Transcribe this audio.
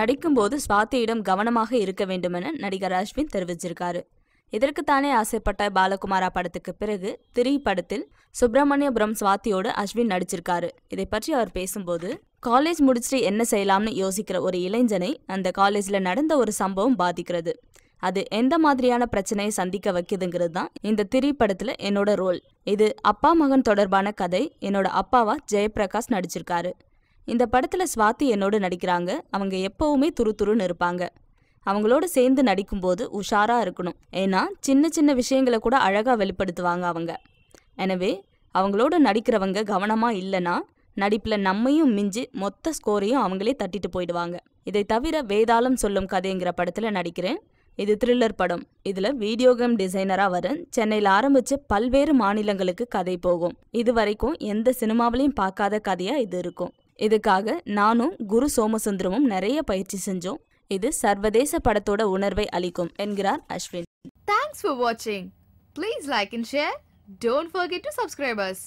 நடிக்கும்போது ஸ்வாதியிடம் கவனமாக இருக்க வேண்டுமென நடிகர் அஸ்வின் தெரிவிச்சிருக்காரு. இதற்குத்தானே ஆசைப்பட்ட பாலகுமாரா படத்துக்கு பிறகு திரி படத்தில் சுப்பிரமணியபுரம் சுவாத்தியோடு அஸ்வின் நடிச்சிருக்காரு. இதை பற்றி அவர் பேசும்போது காலேஜ் முடிச்சுட்டு என்ன செய்யலாம்னு யோசிக்கிற ஒரு இளைஞனை அந்த காலேஜில் நடந்த ஒரு சம்பவம் பாதிக்கிறது. அது எந்த மாதிரியான பிரச்சனையை சந்திக்க வைக்குதுங்கிறது தான் இந்த திரி படத்தில் என்னோட ரோல். இது அப்பா மகன் தொடர்பான கதை. என்னோட அப்பாவா ஜெயபிரகாஷ் நடிச்சிருக்காரு. இந்த படத்துல ஸ்வாதி என்னோடு நடிக்கிறாங்க. அவங்க எப்பவுமே துருதுருன்னு இருப்பாங்க. அவங்களோட சேர்ந்து நடிக்கும்போது உஷாரா இருக்கணும். ஏன்னா சின்ன சின்ன விஷயங்களை கூட அழகா வெளிப்படுத்துவாங்க அவங்க. எனவே அவங்களோட நடிக்கிறவங்க கவனமா இல்லைன்னா நடிப்புல நம்மையும் மிஞ்சி மொத்த ஸ்கோரையும் அவங்களே தட்டிட்டு போயிடுவாங்க. இதை தவிர வேதாளம் சொல்லும் கதைங்கிற படத்துல நடிக்கிறேன். இது த்ரில்லர் படம். இதுல வீடியோ கேம் டிசைனரா வரேன் சென்னையில் ஆரம்பிச்சு பல்வேறு மாநிலங்களுக்கு கதை போகும். இது வரைக்கும் எந்த சினிமாவிலையும் பார்க்காத கதையா இது இருக்கும். இதுக்காக நானும் குரு சோமசுந்தரமும் நிறைய பயிற்சி செஞ்சோம். இது சர்வதேச படத்தோட உணர்வை அளிக்கும் என்கிறார் அஸ்வின். தேங்க்ஸ் ஃபார் வாட்சிங் please like and share don't forget to subscribers.